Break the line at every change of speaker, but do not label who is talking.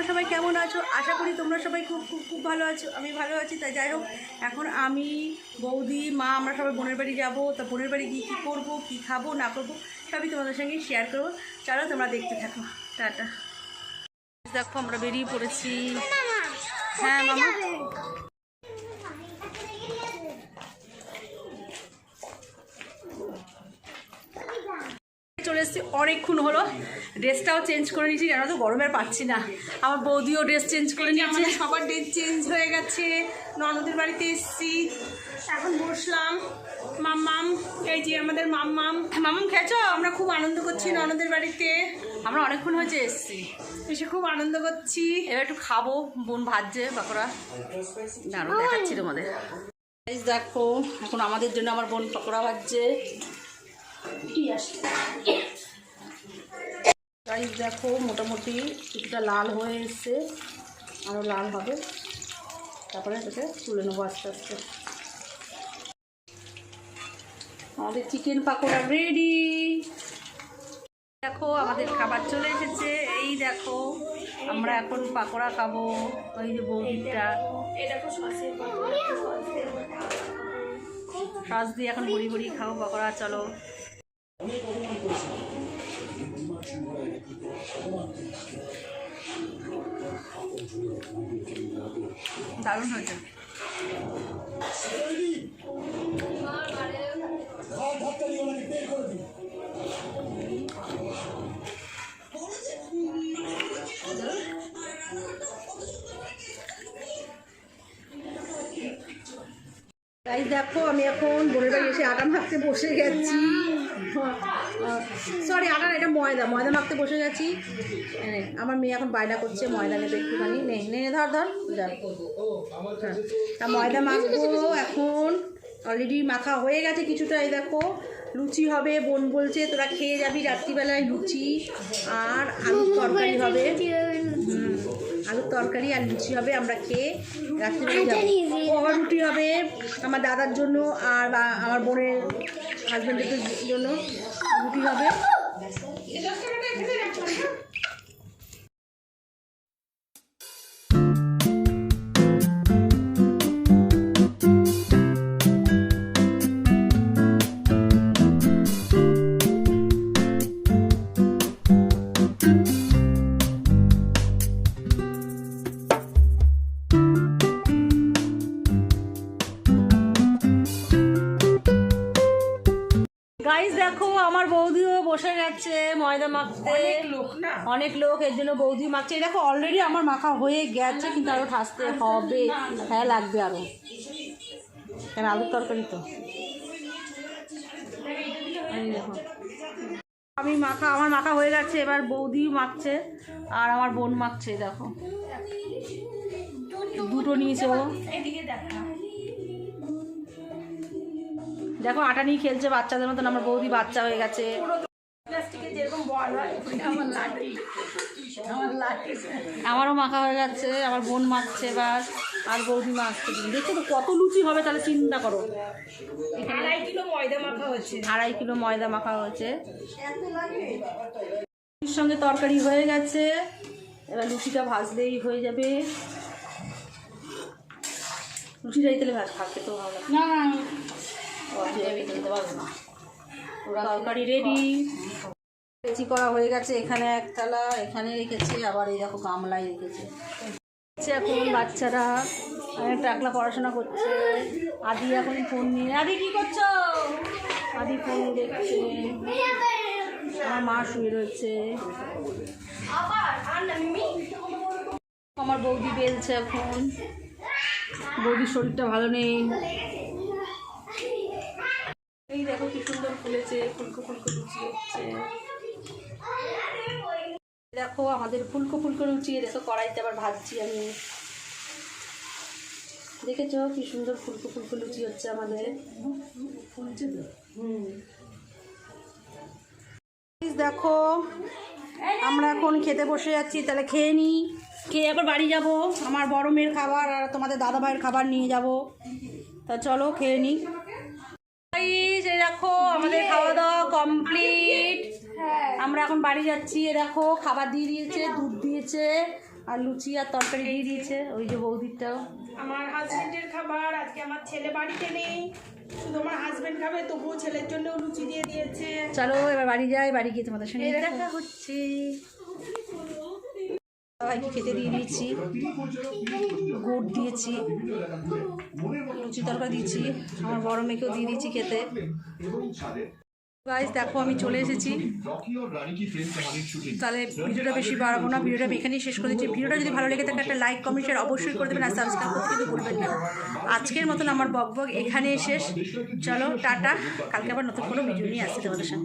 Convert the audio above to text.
তোমরা সবাই কেমন আছো? আশা করি তোমরা সবাই খুব খুব খুব ভালো আছো। আমি ভালো আছি তাই যাই হোক এখন আমি বৌদি মা আমরা সবাই বোনের বাড়ি যাব। তা বোনের বাড়ি গিয়ে কী করব কী খাব না করব সবই তোমাদের সঙ্গে শেয়ার করব। চলো তোমরা দেখতে থাকো। টাটা। দেখো আমরা বেরিয়ে পড়েছি। হ্যাঁ মামা। চলে এসেছি অনেকক্ষণ হলো। ড্রেসটাও চেঞ্জ করে নিয়েছি কেন তো গরমে পাচ্ছি না। আমার বৌদিও ড্রেস চেঞ্জ করে নিয়েছে
আমাদের সবার ড্রেস চেঞ্জ হয়ে গেছে। ননদের বাড়িতে এসেছি। এখন বসলাম। মাম্মাম এই যে আমাদের মাম্মাম। মাম্মাম খেয়েছো? আমরা খুব আনন্দ করছি ননদের বাড়িতে।
আমরা অনেকক্ষণ হয়েছে এসেছি।
এসে খুব আনন্দ করছি।
এবার একটু খাব বোন ভাজছে বাঁকড়া। দাঁড়ো দেখাচ্ছি তোমাদের। দেখো এখন আমাদের জন্য আমার বোন পকোড়া ভাজছে। গাইজ দেখো মোটামুটি কিছুটা লাল হয়ে এসছে। আরও লাল হবে। তারপরে এটাকে তুলে নেব আস্তে আস্তে। আমাদের চিকেন পাকোড়া রেডি দেখো আমাদের খাবার চলে এসেছে। এই দেখো আমরা এখন পাকোড়া খাব। ওই যে বৌদিটা। সস দিয়ে এখন বড়ি বড়ি খাও পাকোড়া চলো। দারুণ হয়েছে। তাই দেখো আমি এখন বোনের বাড়ি এসে আটা মাখতে বসে গেছি। সরি আটা না, এটা ময়দা। ময়দা মাখতে বসে গেছি। আমার মেয়ে এখন বায়না করছে ময়দা নেবে একটুখানি। নে নে ধর ধর হ্যাঁ। তা ময়দা মাখবো এখন। অলরেডি মাখা হয়ে গেছে কিছুটা এই দেখো। লুচি হবে বোন বলছে তোরা খেয়ে যাবি রাত্রিবেলায় লুচি। আর আলুর তরকারি হবে। আলুর তরকারি আর লুচি হবে আমরা খেয়ে রাত্রিবেলা রুটি হবে আমার দাদার জন্য আর বা- আমার বোনের হাজব্যান্ডের জন্য রুটি হবে। গাইস দেখো আমার বৌদিও বসে গেছে ময়দা মাখতে।
লোক না?
অনেক লোক এর জন্য বৌদি মাখছে। এই দেখো অলরেডি আমার মাখা হয়ে গেছে কিন্তু আরও ঠাসতে হবে। হ্যাঁ লাগবে আরও। কেন আলুর তরকারি তো। দেখো। আমি মাখা আমার মাখা হয়ে গেছে এবার বৌদি মাখছে আর আমার বোন মাখছে দেখো। দুটো নিয়েছে ও।
এদিকে দেখা।
দেখো আটা নিয়ে খেলছে বাচ্চাদের মতন, আমার বৌদি বাচ্চা হয়ে গেছে। আমারও মাখা হয়ে যাচ্ছে আমার বোন মাখছে এবার, আর বৌদি মাখছে দেখছ তো কত লুচি হবে, তাহলে চিন্তা করো।
আড়াই কিলো ময়দা মাখা
হয়েছে। লুচির সঙ্গে তরকারি হয়ে গেছে। এবার লুচিটা ভাজলেই হয়ে যাবে। লুচিটা এই তেলে ভাজ খাচ্ছে তো ভালো।
না
তরকারি রেডি লেচি করা হয়ে গেছে, এখানে এক থালা, এখানে রেখেছি, আবার এই দেখো গামলায় রেখেছে। এখন বাচ্চারা টাকলা পড়াশোনা করছে। আদি এখন ফোন নিয়ে আদি, কি করছ? আদি ফোন দেখছে। আমার মা শুয়ে রয়েছে। আমার বৌদি বেলছে এখন। বৌদির শরীরটা ভালো নেই। দেখো কি সুন্দর ফুলেছে, ফুলকো ফুলকো লুচি হচ্ছে। দেখো আমাদের ফুলকো ফুলকো লুচি দেখো কড়াইতে আবার ভাজছি আমি। দেখেছ কি সুন্দর ফুলকো ফুলকো লুচি হচ্ছে আমাদের? হুম। দেখো, আমরা এখন খেতে বসে যাচ্ছি তাহলে খেয়ে নিই খেয়ে আবার বাড়ি যাব, আমার বড় মেয়ের খাবার আর তোমাদের দাদা ভাইয়ের খাবার নিয়ে যাব। তা চলো খেয়ে নিই Guys, এই দেখো আমাদের খাওয়া দাওয়া কমপ্লিট আমরা এখন বাড়ি যাচ্ছি এ দেখো খাবার দিয়ে দিয়েছে দুধ দিয়েছে আর লুচি আর তরকারি দিয়ে দিয়েছে ওই যে বৌদিরটাও।
আমার হাজবেন্ডের খাবার আজকে আমার ছেলে বাড়িতে নেই শুধু আমার হাজবেন্ড খাবে তবুও ছেলের জন্য লুচি দিয়ে দিয়েছে।
চলো এবার বাড়ি যাই বাড়ি গিয়ে তোমাদের সঙ্গে দেখা। হচ্ছে। সবাইকে খেতে দিয়ে দিয়েছি, গুড় দিয়েছি লুচি তরকারি দিয়েছি, আমার বড় মেয়েকেও দিয়ে দিয়েছি খেতে। গাইজ দেখো, আমি চলে এসেছি। তাহলে ভিডিওটা বেশি বাড়াবো না, ভিডিওটা এখানেই শেষ করে দিচ্ছি। ভিডিওটা যদি ভালো লেগে থাকে, একটা লাইক কমেন্ট শেয়ার অবশ্যই করে দেবেন আর সাবস্ক্রাইব করতে কিন্তু ভুলবেন না। আজকের মতন আমার বক বক এখানেই শেষ। চলো, টাটা। কালকে আবার নতুন কোনো ভিডিও নিয়ে আসছি তোমাদের সাথে